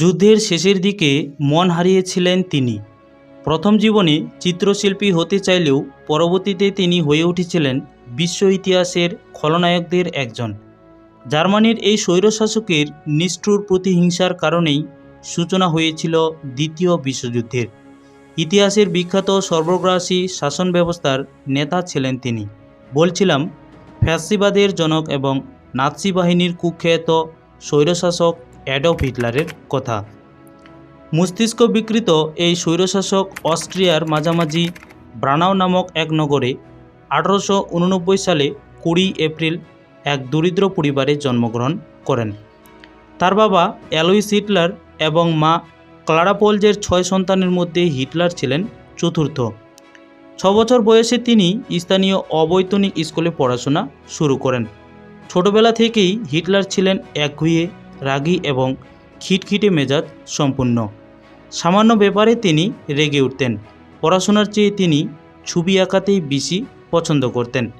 যুদ্ধের শেষের দিকে মন হারিয়েছিলেন তিনি। প্রথম জীবনে চিত্রশিল্পী হতে চাইলেও পরবর্তীতে তিনি হয়ে উঠেছিলেন বিশ্ব ইতিহাসের খলনায়কদের একজন। জার্মানির এই স্বৈরশাসকের নিষ্ঠুর প্রতিহিংসার কারণেই সূচনা হয়েছিল দ্বিতীয় বিশ্বযুদ্ধের। ইতিহাসের বিখ্যাত সর্বগ্রাসী শাসন ব্যবস্থার নেতা ছিলেন তিনি। বলছিলাম, ফ্যাসিবাদের জনক এবং নাৎসি বাহিনীর কুখ্যাত স্বৈরশাসক অ্যাডলফ হিটলারের কথা। মস্তিষ্ক বিকৃত এই স্বৈরশাসক অস্ট্রিয়ার মাঝামাঝি ব্রানাও নামক এক নগরে আঠারোশো উননব্বই সালে কুড়ি এপ্রিল এক দরিদ্র পরিবারে জন্মগ্রহণ করেন। তার বাবা অ্যালোইস হিটলার এবং মা ক্লারাপোলজের ছয় সন্তানের মধ্যে হিটলার ছিলেন চতুর্থ। ছ বছর বয়সে তিনি স্থানীয় অবৈতনিক স্কুলে পড়াশোনা শুরু করেন। ছোটবেলা থেকেই হিটলার ছিলেন একগুঁয়ে, রাগী এবং খিটখিটে মেজাজ সম্পূর্ণ। সামান্য ব্যাপারে তিনি রেগে উঠতেন। পড়াশোনার চেয়ে তিনি ছবি আঁকাতেই বেশি পছন্দ করতেন।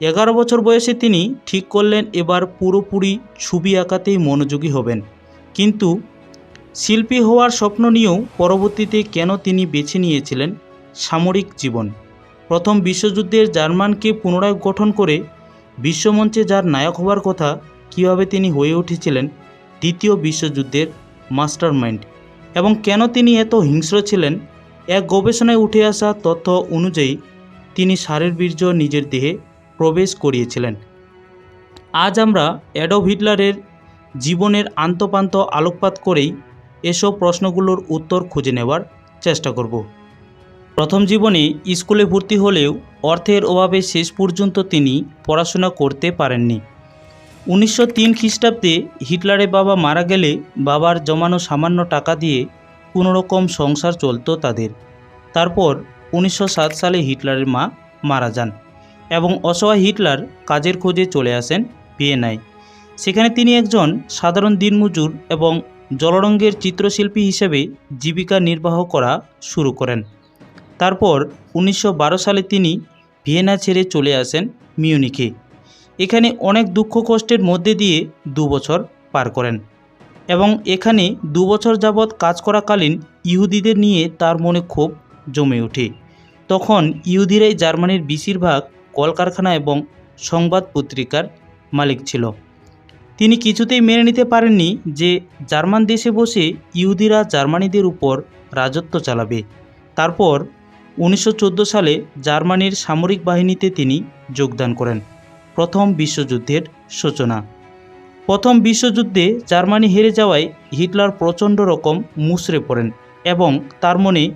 এগারো বছর বয়সে তিনি ঠিক করলেন এবার পুরোপুরি ছবি আঁকাতেই মনোযোগী হবেন। কিন্তু শিল্পী হওয়ার স্বপ্ন নিয়েও পরবর্তীতে কেন তিনি বেছে নিয়েছিলেন সামরিক জীবন? প্রথম বিশ্বযুদ্ধের জার্মানকে পুনরায় গঠন করে বিশ্বমঞ্চে যার নায়ক হওয়ার কথা কীভাবে তিনি হয়ে উঠেছিলেন দ্বিতীয় বিশ্বযুদ্ধের মাস্টারমাইন্ড এবং কেন তিনি এত হিংস্র ছিলেন, এক গবেষণায় উঠে আসা তথ্য অনুযায়ী তিনি সারের বীর্য নিজের দেহে প্রবেশ করিয়েছিলেন। আজ আমরা অ্যাডব হিটলারের জীবনের আন্তপান্ত আলোকপাত করেই এসব প্রশ্নগুলোর উত্তর খুঁজে নেওয়ার চেষ্টা করব। প্রথম জীবনে স্কুলে ভর্তি হলেও অর্থের অভাবে শেষ পর্যন্ত তিনি পড়াশোনা করতে পারেননি। উনিশশো তিন খ্রিস্টাব্দে হিটলারের বাবা মারা গেলে বাবার জমানো সামান্য টাকা দিয়ে কোনোরকম সংসার চলতো তাদের। তারপর উনিশশো সাত সালে হিটলারের মা মারা যান এবং অসহায় হিটলার কাজের খোঁজে চলে আসেন ভিয়েনায়। সেখানে তিনি একজন সাধারণ দিনমজুর এবং জলরঙ্গের চিত্রশিল্পী হিসেবে জীবিকা নির্বাহ করা শুরু করেন। তারপর উনিশশো বারো সালে তিনি ভিয়েনা ছেড়ে চলে আসেন মিউনিকে এখানে অনেক দুঃখ কষ্টের মধ্যে দিয়ে দু বছর পার করেন এবং এখানে দু বছর যাবৎ কাজ করাকালীন ইহুদিদের নিয়ে তার মনে ক্ষোভ জমে ওঠে। তখন ইহুদিরাই জার্মানির বেশিরভাগ কলকারখানা এবং সংবাদ পত্রিকার মালিক ছিল। তিনি কিছুতেই মেনে নিতে পারেননি যে জার্মান দেশে বসে ইহুদিরা জার্মানিদের উপর রাজত্ব চালাবে। তারপর উনিশশো চোদ্দ সালে জার্মানির সামরিক বাহিনীতে তিনি যোগদান করেন। প্রথম বিশ্বযুদ্ধের সূচনা। প্রথম বিশ্বযুদ্ধে জার্মানি হেরে যাওয়ায় হিটলার প্রচণ্ড রকম মুচড়ে পড়েন এবং তার মনে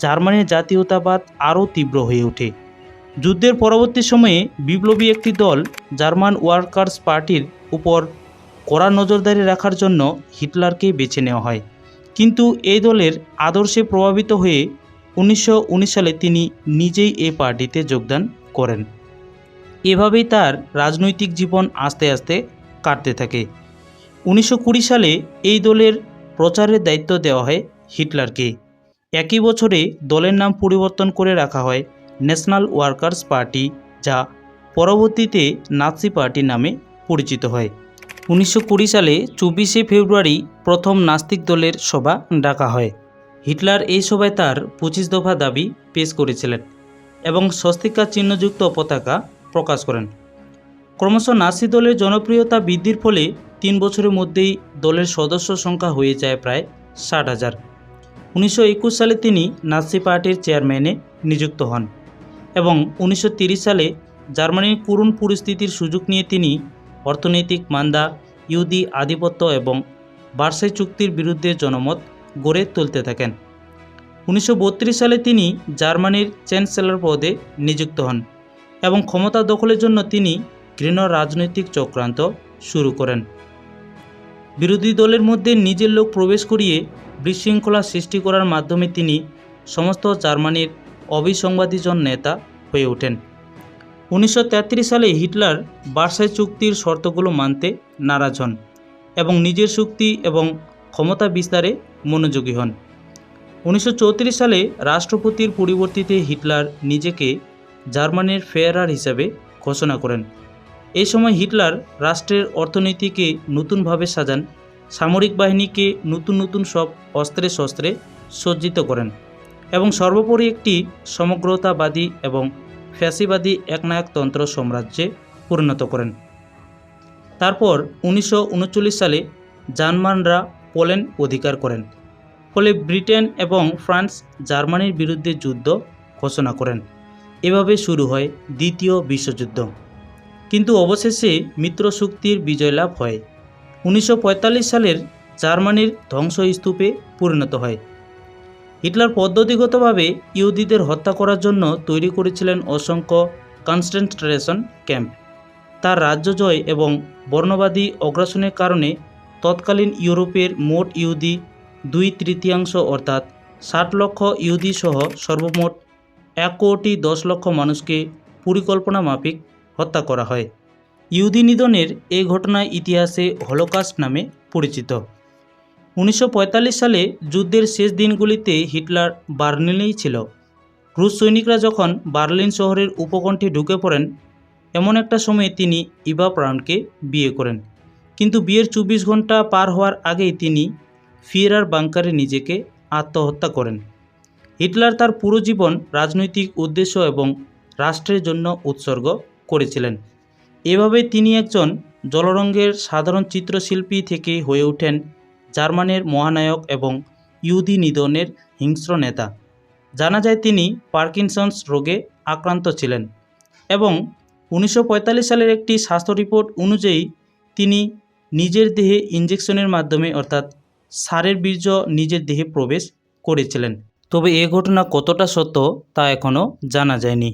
জার্মানির জাতীয়তাবাদ আরও তীব্র হয়ে ওঠে। যুদ্ধের পরবর্তী সময়ে বিপ্লবী একটি দল জার্মান ওয়ার্কার্স পার্টির উপর কড়া নজরদারি রাখার জন্য হিটলারকে বেছে নেওয়া হয়। কিন্তু এই দলের আদর্শে প্রভাবিত হয়ে উনিশশো উনিশ সালে তিনি নিজেই এ পার্টিতে যোগদান করেন। এভাবেই তার রাজনৈতিক জীবন আস্তে আস্তে কাটতে থাকে। উনিশশো কুড়ি সালে এই দলের প্রচারের দায়িত্ব দেওয়া হয় হিটলারকে। একই বছরে দলের নাম পরিবর্তন করে রাখা হয় ন্যাশনাল ওয়ার্কার্স পার্টি, যা পরবর্তীতে নাৎসি পার্টি নামে পরিচিত হয়। উনিশশো কুড়ি সালে চব্বিশে ফেব্রুয়ারি প্রথম নাস্তিক দলের সভা ডাকা হয়। হিটলার এই সভায় তার পঁচিশ দফা দাবি পেশ করেছিলেন এবং স্বস্তিকা চিহ্নযুক্ত পতাকা প্রকাশ করেন। ক্রমশ নাসি দলের জনপ্রিয়তা বৃদ্ধির ফলে তিন বছরের মধ্যেই দলের সদস্য সংখ্যা হয়ে যায় প্রায় ষাট হাজার। উনিশশো সালে তিনি নাসি পার্টির চেয়ারম্যানে নিযুক্ত হন এবং উনিশশো সালে জার্মানির করুণ পরিস্থিতির সুযোগ নিয়ে তিনি অর্থনৈতিক মান্দা, ইহুদি আধিপত্য এবং বার্সাই চুক্তির বিরুদ্ধে জনমত গড়ে তুলতে থাকেন। উনিশশো বত্রিশ সালে তিনি জার্মানির চ্যান্সেলর পদে নিযুক্ত হন এবং ক্ষমতা দখলের জন্য তিনি ঘৃণ রাজনৈতিক চক্রান্ত শুরু করেন। বিরোধী দলের মধ্যে নিজের লোক প্রবেশ করিয়ে বিশৃঙ্খলা সৃষ্টি করার মাধ্যমে তিনি সমস্ত জার্মানির অবিসংবাদীজন নেতা হয়ে ওঠেন। উনিশশো তেত্রিশ সালে হিটলার বার্সাই চুক্তির শর্তগুলো মানতে নারাজ হন এবং নিজের শক্তি এবং ক্ষমতা বিস্তারে মনোযোগী হন। উনিশশো চৌত্রিশ সালে রাষ্ট্রপতির পরিবর্তিতে হিটলার নিজেকে জার্মানির ফেয়ারার হিসাবে ঘোষণা করেন। এই সময় হিটলার রাষ্ট্রের অর্থনীতিকে নতুনভাবে সাজান, সামরিক বাহিনীকে নতুন নতুন সব অস্ত্রে শস্ত্রে সজ্জিত করেন এবং সর্বোপরি একটি সমগ্রতাবাদী এবং ফ্যাসিবাদী একনায়কতন্ত্র সাম্রাজ্যে পরিণত করেন। তারপর উনিশশো উনচল্লিশ সালে জার্মানরা পোল্যান্ড অধিকার করেন। ফলে ব্রিটেন এবং ফ্রান্স জার্মানির বিরুদ্ধে যুদ্ধ ঘোষণা করেন। এভাবে শুরু হয় দ্বিতীয় বিশ্বযুদ্ধ। কিন্তু অবশেষে মিত্র শক্তির বিজয় লাভ হয়। উনিশশো পঁয়তাল্লিশ সালের জার্মানির ধ্বংসস্তূপে পরিণত হয়। হিটলার পদ্ধতিগতভাবে ইহুদিদের হত্যা করার জন্য তৈরি করেছিলেন অসংখ্য কনসেন্ট্রেশন ক্যাম্প। তার রাজ্য জয় এবং বর্ণবাদী অগ্রাসনের কারণে তৎকালীন ইউরোপের মোট ইহুদি দুই তৃতীয়াংশ অর্থাৎ ষাট লক্ষ ইহুদি সহ সর্বমোট এক কোটি দশ লক্ষ মানুষকে পরিকল্পনা মাফিক হত্যা করা হয়। ইহুদি নিধনের এই ঘটনা ইতিহাসে হলোকাস্ট নামে পরিচিত। উনিশশো পঁয়তাল্লিশ সালে যুদ্ধের শেষ দিনগুলিতে হিটলার বার্লিনেই ছিল। রুশ সৈনিকরা যখন বার্লিন শহরের উপকণ্ঠে ঢুকে পড়েন, এমন একটা সময়ে তিনি ইভা প্রাউনকে বিয়ে করেন। কিন্তু বিয়ের চব্বিশ ঘণ্টা পার হওয়ার আগেই তিনি ফিয়েরার বাংকারে নিজেকে আত্মহত্যা করেন। হিটলার তার পুরো জীবন রাজনৈতিক উদ্দেশ্য এবং রাষ্ট্রের জন্য উৎসর্গ করেছিলেন। এভাবে তিনি একজন জলরঙ্গের সাধারণ চিত্রশিল্পী থেকে হয়ে ওঠেন জার্মানের মহানায়ক এবং ইহুদি নিধনের হিংস্র নেতা। জানা যায় তিনি পার্কিনসন্স রোগে আক্রান্ত ছিলেন এবং উনিশশো পঁয়তাল্লিশ সালের একটি স্বাস্থ্য রিপোর্ট অনুযায়ী তিনি নিজের দেহে ইঞ্জেকশনের মাধ্যমে অর্থাৎ সারের বীর্য নিজের দেহে প্রবেশ করেছিলেন। তবে এ ঘটনা কতটা সত্য তা এখনও জানা যায়নি।